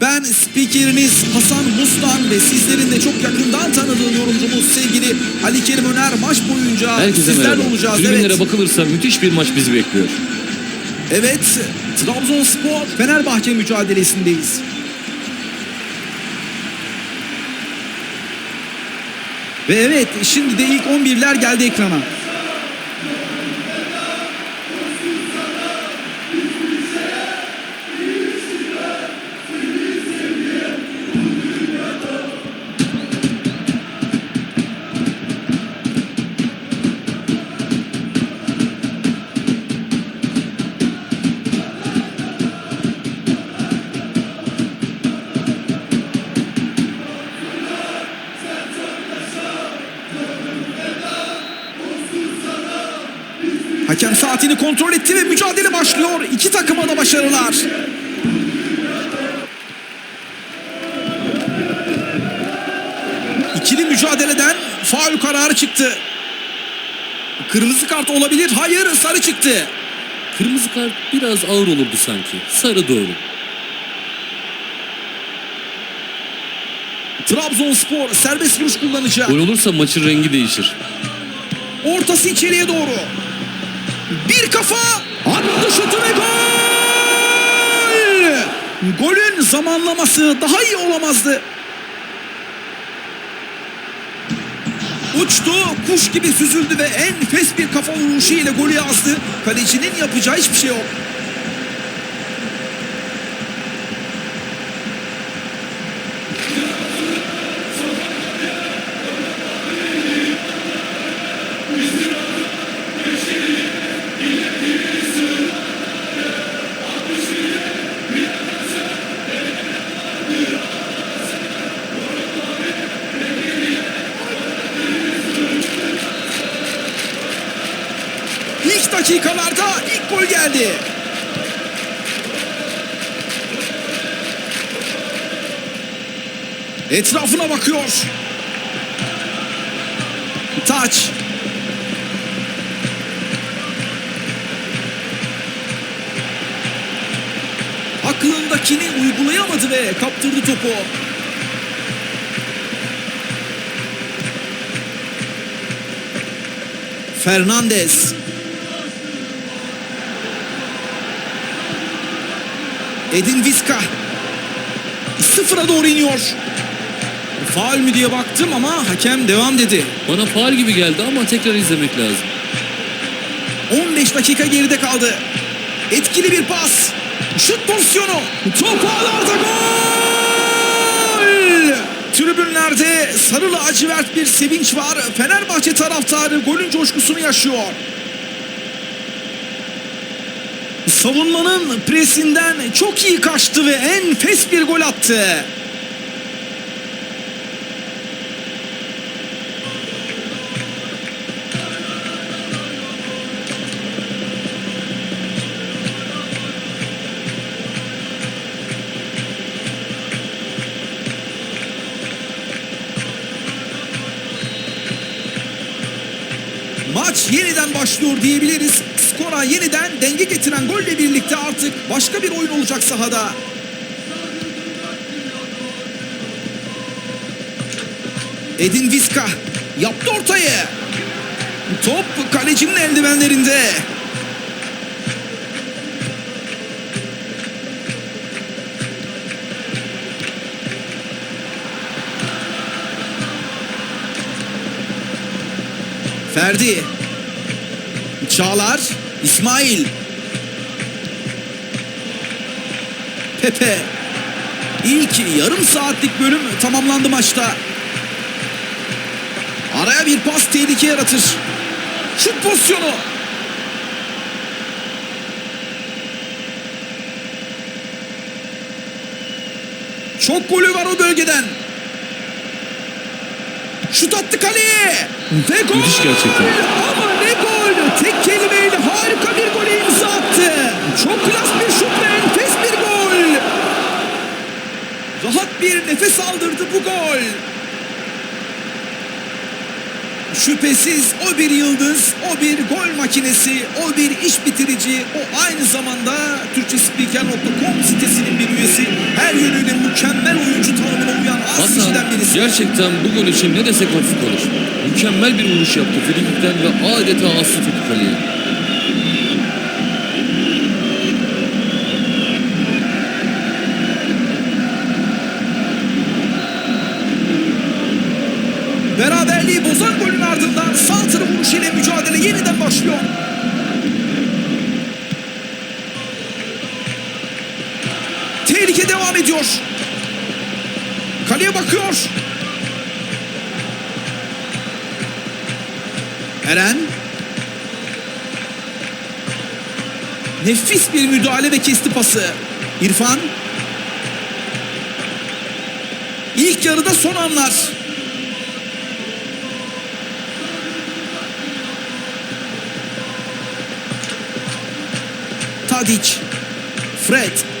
Ben spikeriniz Hasan Mustan ve sizlerin de çok yakından tanıdığı yorumcumuz sevgili Ali Kerim Öner maç boyunca Herkese sizlerle merhaba. olacağız. Tribünlere Evet. bakılırsa müthiş bir maç bizi bekliyor. evet, Trabzonspor Fenerbahçe mücadelesindeyiz. Ve evet, şimdi de ilk 11'ler geldi ekrana. Hakem saatini kontrol etti ve mücadele başlıyor. İki takıma da başarılar. İkili mücadeleden faul kararı çıktı. Kırmızı kart olabilir. Hayır sarı çıktı. Kırmızı kart biraz ağır olurdu sanki. Sarı doğru. Trabzonspor serbest vuruş kullanacak. Gol olursa maçın rengi değişir. Ortası içeriye doğru. Bir kafa. Attı şutu ve gol! Golün zamanlaması daha iyi olamazdı. Uçtu, kuş gibi süzüldü ve enfes bir kafa vuruşu ile golü yazdı. Kalecinin yapacağı hiçbir şey yok. Dakikalarda ilk gol geldi. Etrafına bakıyor. Taç. Aklındakini uygulayamadı ve kaptırdı topu. Fernandez. Edin Vizca. Sıfıra doğru iniyor. Faul mü diye baktım ama hakem devam dedi. Bana faal gibi geldi ama tekrar izlemek lazım. 15 dakika geride kaldı. Etkili bir pas. Şut pozisyonu. Top ağlarda gol! Tribünlerde sarı lacivert bir sevinç var. Fenerbahçe taraftarı golün coşkusunu yaşıyor. Savunmanın presinden çok iyi kaçtı ve enfes bir gol attı. Maç yeniden başlıyor diyebiliriz. Skora yeniden denge getiren golle birlikte artık başka bir oyun olacak sahada. Edin Vizca yaptı ortayı. Top kalecinin eldivenlerinde. Ferdi. Çağlar. İsmail. Pepe. İlk yarım saatlik bölüm tamamlandı maçta. Araya bir pas tehlike yaratır. Şut pozisyonu. Çok golü var o bölgeden. Şut attı kaleye. Ve gol. Müthiş gerçekten. Ama. Tek kelimeyle harika bir gol imza attı. Çok klas bir şut ve enfes bir gol. Rahat bir nefes aldırdı bu gol. Şüphesiz o bir yıldız, o bir gol makinesi, o bir iş bitirici, o aynı zamanda Türkçespiker.com sitesinin bir üyesi. Her yönüyle mükemmel oyuncu kişiden birisi. gerçekten bu gol için ne desek hafif olur. Mükemmel bir vuruş yaptı frikikten ve adeta aslı tuttu kaleye. Beraberliği bozan golün ardından sağ taraf vuruşuyla mücadele yeniden başlıyor. Tehlike devam ediyor. Kaleye bakıyor. Eren. Nefis bir müdahale ve kesti pası. İrfan. İlk yarıda son anlar. Tadic. Fred.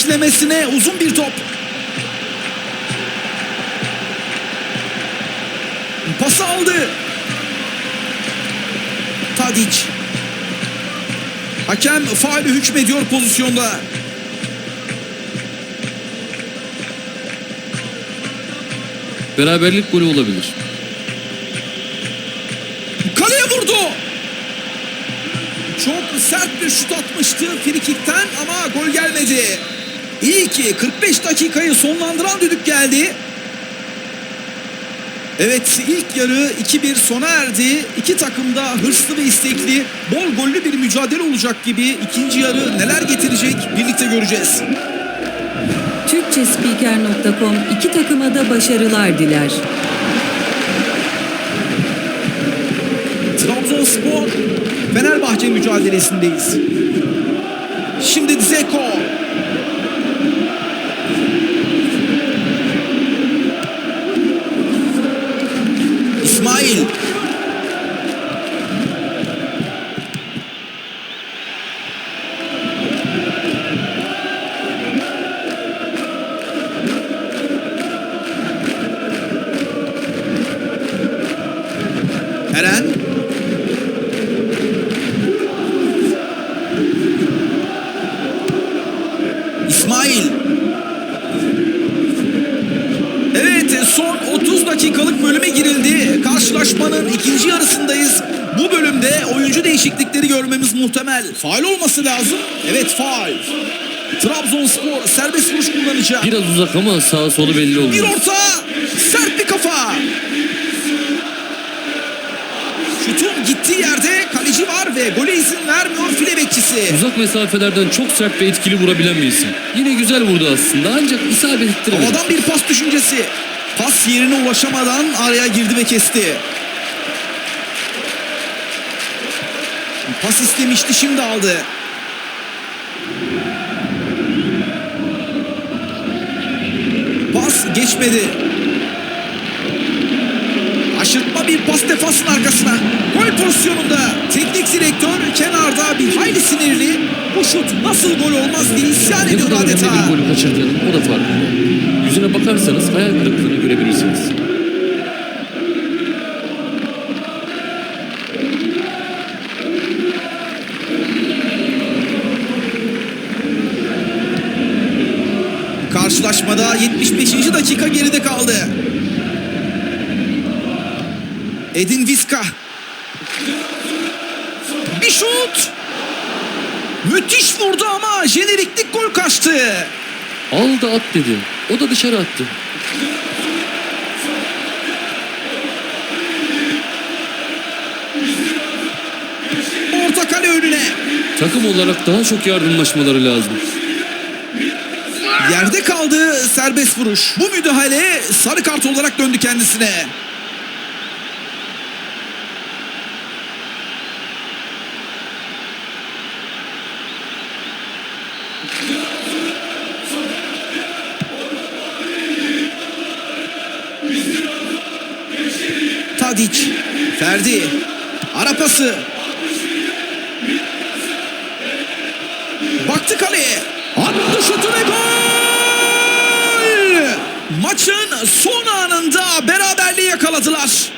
Diklemesine uzun bir top. Pası aldı. Tadic. Hakem faali hükmediyor pozisyonda. Beraberlik golü olabilir. Kaleye vurdu. Çok sert bir şut atmıştı frikikten ama gol gelmedi. İyi ki 45 dakikayı sonlandıran düdük geldi. Evet ilk yarı 2-1 sona erdi. İki takım da hırslı ve istekli, bol gollü bir mücadele olacak gibi. İkinci yarı neler getirecek birlikte göreceğiz. Türkçespiker.com iki takıma da başarılar diler. Trabzonspor Fenerbahçe mücadelesindeyiz. Şimdi Dzeko. Dakikalık bölüme girildi. Karşılaşmanın ikinci yarısındayız. Bu bölümde oyuncu değişiklikleri görmemiz muhtemel. Faal olması lazım. Evet faal. Trabzonspor serbest vuruş kullanacak. Biraz uzak ama sağa solu belli oldu. Bir orta. Sert bir kafa. Şutun gittiği yerde kaleci var ve gole izin vermiyor file bekçisi. Uzak mesafelerden çok sert ve etkili vurabilen bir isim. Yine güzel vurdu aslında ancak isabet ettiremedi. Havadan bir pas düşüncesi. Pas yerine ulaşamadan araya girdi ve kesti. Pas istemişti şimdi aldı. Pas geçmedi. Bir pas defasının arkasına. Gol pozisyonunda teknik direktör kenarda bir hayli sinirli. Bu şut nasıl gol olmaz diye isyan Ne ediyor adeta. bir golü kaçırdığının o da farkında. Yüzüne bakarsanız hayal kırıklığını görebilirsiniz. Karşılaşmada 75. dakika geride kaldı. Edin Viska. Bir şut. Müthiş vurdu ama jeneriklik gol kaçtı. Al da at dedi. O da dışarı attı. Orta kale önüne. Takım olarak daha çok yardımlaşmaları lazım. Yerde kaldı serbest vuruş. Bu müdahale sarı kart olarak döndü kendisine. Tadic, Ferdi, ara pası. Bak Attı kaleye. Attı şutu ve gol! Maçın son anında beraberliği yakaladılar.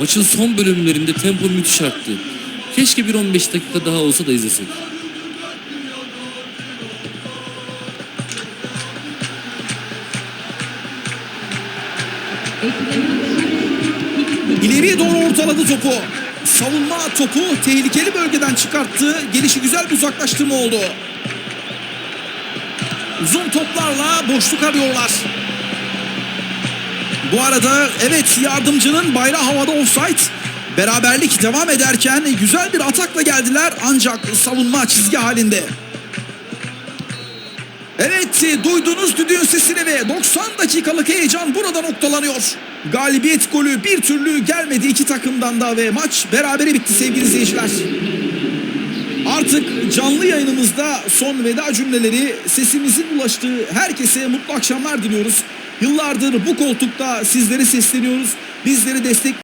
Maçın son bölümlerinde tempo müthiş arttı. Keşke bir 15 dakika daha olsa da izlesek. İleriye doğru ortaladı topu. Savunma topu tehlikeli bölgeden çıkarttı. Gelişi güzel bir uzaklaştırma oldu. Uzun toplarla boşluk arıyorlar. Bu arada evet yardımcının bayrağı havada offside. Beraberlik devam ederken güzel bir atakla geldiler ancak savunma çizgi halinde. Evet duydunuz düdüğün sesini ve 90 dakikalık heyecan burada noktalanıyor. Galibiyet golü bir türlü gelmedi iki takımdan da ve maç berabere bitti sevgili izleyiciler. Artık canlı yayınımızda son veda cümleleri sesimizin ulaştığı herkese mutlu akşamlar diliyoruz. Yıllardır bu koltukta sizlere sesleniyoruz. Bizleri destek